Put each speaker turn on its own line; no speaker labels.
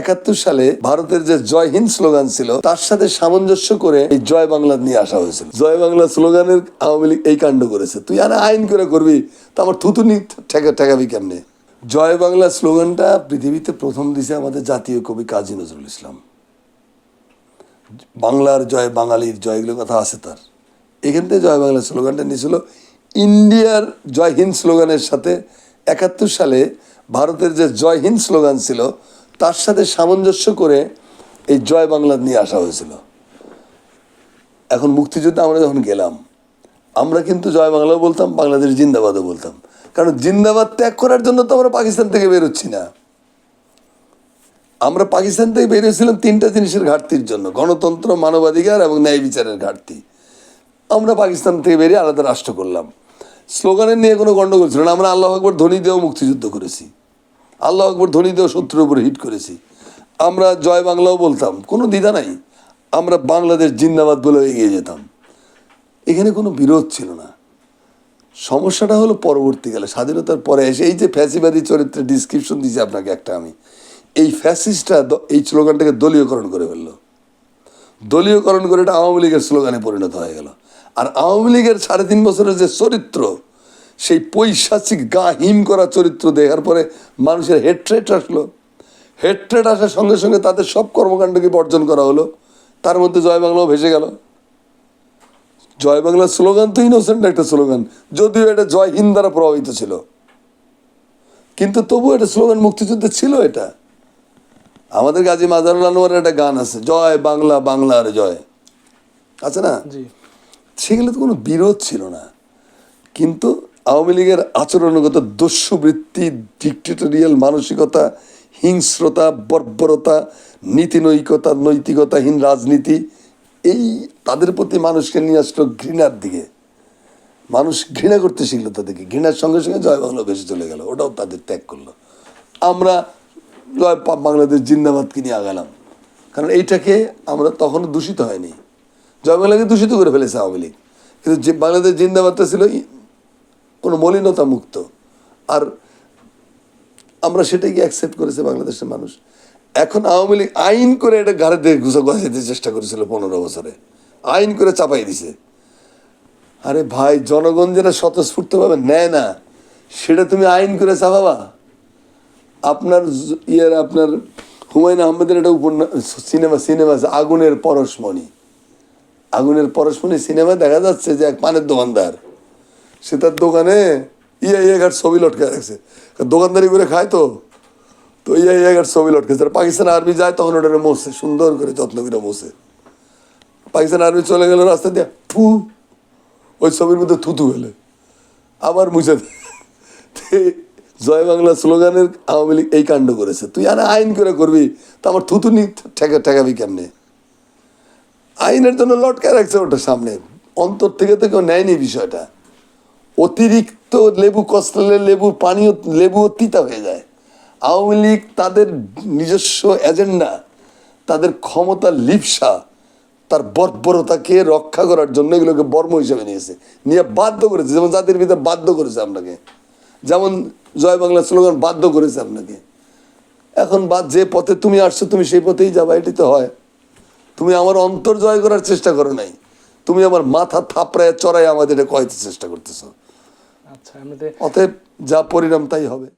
একাত্তর সালে ভারতের যে জয় হিন্দ স্লোগান ছিল, তার সাথে সামঞ্জস্য করে এই জয় বাংলা নিয়ে আসা হয়েছিল। জয় বাংলা স্লোগানের আওয়ামী লীগ এই কাণ্ড করেছে। তুই আর আইন করে করবি, তো আমার থুতুনি ঠেকা ঠেকাবি কেমনে? জয় বাংলা স্লোগানটা পৃথিবীতে প্রথম দিছে আমাদের জাতীয় কবি কাজী নজরুল ইসলাম। বাংলার জয়, বাঙালির জয়, এগুলো কথা আছে তার। এখান থেকে জয় বাংলা স্লোগানটা নিয়েছিল। ইন্ডিয়ার জয় হিন্দ স্লোগানের সাথে একাত্তর সালে ভারতের যে জয় হিন্দ স্লোগান ছিল তার সাথে সামঞ্জস্য করে এই জয় বাংলা নিয়ে আসা হয়েছিল। এখন মুক্তিযুদ্ধে আমরা যখন গেলাম, আমরা কিন্তু জয় বাংলাও বলতাম, বাংলাদেশ জিন্দাবাদও বলতাম। কারণ জিন্দাবাদ ত্যাগ করার জন্য তো আমরা পাকিস্তান থেকে বেরোচ্ছি না। আমরা পাকিস্তান থেকে বেরিয়েছিলাম তিনটা জিনিসের ঘাটতির জন্য, গণতন্ত্র, মানবাধিকার এবং ন্যায় বিচারের ঘাটতি। আমরা পাকিস্তান থেকে বেরিয়ে আলাদা রাষ্ট্র করলাম। স্লোগানের নিয়ে কোনো গণ্ডগোল ছিল না, আমরা আল্লাহ আকবর ধ্বনি দিয়েও মুক্তিযুদ্ধ করেছি। আল্লাহ আকবর ধ্বনি দিয়েও শত্রুর উপরে হিট করেছি। আমরা জয় বাংলাও বলতাম, কোনো দ্বিধা নাই। আমরা বাংলাদেশ জিন্দাবাদ বলে এগিয়ে যেতাম। এখানে কোনো বিরোধ ছিল না। সমস্যাটা হলো পরবর্তীকালে, স্বাধীনতার পরে এসে এই যে ফ্যাসিবাদী চরিত্রের ডিসক্রিপশন দিয়েছি আপনাকে একটা আমি। এই ফ্যাসিস্টটা এই স্লোগানটাকে দলীয়করণ করে ফেলল। দলীয়করণ করে এটা আওয়ামী লীগের স্লোগানে পরিণত হয়ে গেল। আর আওয়ামী লীগের সাড়ে তিন বছরের যে চরিত্র সেই পৈশাচিক গা হিম করা চরিত্র দেখার পরে মানুষের হেট্রেট আসলো। হেট্রেট আসার সঙ্গে সঙ্গে তাদের সব কর্মকাণ্ডকে বর্জন করা হলো। তার মধ্যে জয় বাংলাও ভেসে গেল। জয় বাংলার স্লোগান তো ইনোসেন্ট একটা স্লোগান। যদিও এটা জয় হিন্দ দ্বারা প্রভাবিত ছিল। কিন্তু তবু এটা স্লোগান মুক্তিযুদ্ধে ছিল এটা। আমাদের গাজী মাজারুল আনোয়ারের একটা গান আছে জয় বাংলা বাংলার জয়। আছে না?
জি।
সেগুলো তো কোনো বিরোধ ছিল না। কিন্তু আওয়ামী লীগের আচরণগত দস্যুবৃত্তি ডিক্টেটোরিয়াল মানসিকতা, হিংস্রতা, বর্বরতা নীতিনৈকতা নৈতিকতাহীন রাজনীতি, এই তাদের প্রতি মানুষকে নিয়ে আসলো ঘৃণার দিকে। মানুষ ঘৃণা করতে শিখলো তাদেরকে। ঘৃণার সঙ্গে সঙ্গে জয় বাংলা বেশি চলে গেল। ওটাও তাদের ত্যাগ করল। আমরা জয় বাংলাদেশ জিন্দাবাদকে নিয়ে আগালাম। কারণ এইটাকে আমরা তখনও দূষিত হয়নি। জয় বাংলাকে দূষিত করে ফেলেছে আওয়ামী লীগ। কিন্তু যে বাংলাদেশ জিন্দাবাদটা ছিল কোনো মলিনতা মুক্ত। আর আমরা সেটাকে অ্যাকসেপ্ট করেছে বাংলাদেশের মানুষ? এখন আওয়ামী লীগ আইন করে এটা ঘাড়ে ঘুষা গজাইতে চেষ্টা করেছিল পনেরো বছরে। আইন করে চাপাই দিছে। আরে ভাই, জনগণ যেটা স্বতঃস্ফূর্তভাবে নেয় না, সেটা তুমি আইন করে চাপাবা? আপনার ইয়ের আপনার হুমায়ুন আহমেদের একটা উপন্যাস, সিনেমা সিনেমা আছে, আগুনের পরশমণি। আগুনের পরশমণি সিনেমা দেখা যাচ্ছে যে এক পানের দোকানদার সে তার দোকানে ইয়া ইয়া ইয়াঘাট ছবি লটকে রাখছে। দোকানদারি করে খায় তো। তো ইয়া ইয়া ইয়াঘাট ছবি লটকেছে আর পাকিস্তান আর্মি যায়, তখন ওটা মোছে, সুন্দর করে যত্ন করে মোছে। পাকিস্তান আর্মি চলে গেল রাস্তা দিয়ে ফু ওই ছবির মধ্যে থুতু ফেলে আবার মুছে জয় বাংলা স্লোগানের আওয়ামী লীগ এই কাণ্ড করেছে। তুই আর আইন করে করবি, তো আমার থুতু নি ঠেকা ঠেকাবি কেমনে? আইনের জন্য লটকায় রাখছে ওটা সামনে। অন্তর থেকে তো কেউ নেয়নি বিষয়টা। অতিরিক্ত লেবু কষলে লেবু, পানীয় লেবুও তিতা হয়ে যায়। আওয়ামী লীগ তাদের নিজস্ব এজেন্ডা, তাদের ক্ষমতা লিপসা, তার বর্বরতাকে রক্ষা করার জন্য এগুলোকে বর্ম হিসেবে নিয়েছে। নিয়ে বাধ্য করেছে, যেমন জাতির ভিতরে বাধ্য করেছে আপনাকে। যেমন জয় বাংলা স্লোগান বাধ্য করেছে আপনাকে। এখন বাদ যে পথে তুমি আসছো, তুমি সেই পথেই যাবা এটি তো হয়। তুমি আমার অন্তর জয় করার চেষ্টা করো নাই। তুমি আমার মাথা থাপড়ায়, চড়ায় আমাদের এটা কয়তে চেষ্টা করতেছো। অতএব যা পরিণাম তাই হবে।